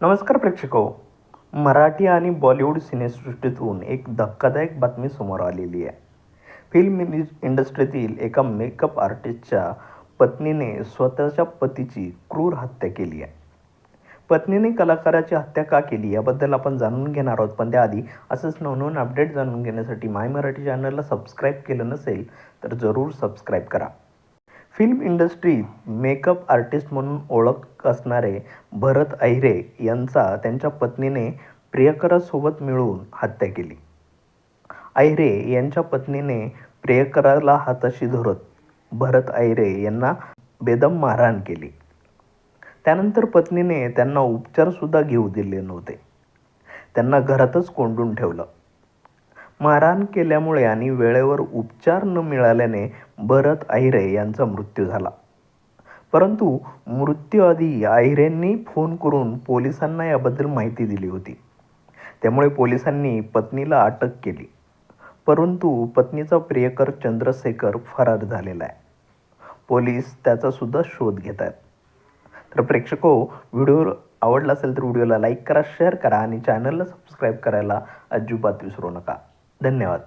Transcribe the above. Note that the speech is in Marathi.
नमस्कार प्रेक्षको. मराठी आणि बॉलिवूड सिनेसृष्टीतून एक धक्कादायक बातमी समोर आलेली आहे. फिल्म इंडस्ट्रीतील एका मेकअप आर्टिस्टच्या पत्नीने स्वतःच्या पतीची क्रूर हत्या केली आहे. पत्नीने कलाकाराची हत्या का केली याबद्दल आपण जाणून घेणार आहोत पण त्याआधी असंच नवनवीन अपडेट जाणून घेण्यासाठी माय मराठी चॅनलला सबस्क्राईब केलं नसेल तर जरूर सबस्क्राईब करा. फिल्म इंडस्ट्रीत मेकअप आर्टिस्ट म्हणून ओळख असणारे भरत अहिरे यांचा त्यांच्या पत्नीने प्रियकरासोबत मिळून हत्या केली. अहिरे यांच्या पत्नीने प्रियकराला हाताशी धरत भरत अहिरे यांना बेदम मारहाण केली. त्यानंतर पत्नीने त्यांना उपचारसुद्धा घेऊ दिले नव्हते. त्यांना घरातच कोंडून ठेवलं. मारहाण केल्यामुळे आणि वेळेवर उपचार न मिळाल्याने भरत अहिरे यांचा मृत्यू झाला. परंतु मृत्यूआधी आहिरेंनी फोन करून पोलिसांना याबद्दल माहिती दिली होती. त्यामुळे पोलिसांनी पत्नीला अटक केली. परंतु पत्नीचा प्रियकर चंद्रशेखर फरार झालेला आहे. पोलीस त्याचासुद्धा शोध घेत आहेत. तर प्रेक्षको हो, व्हिडिओ आवडला असेल तर व्हिडिओला लाईक करा शेअर करा आणि चॅनलला सबस्क्राईब करायला अजिबात विसरू नका. धन्यवाद.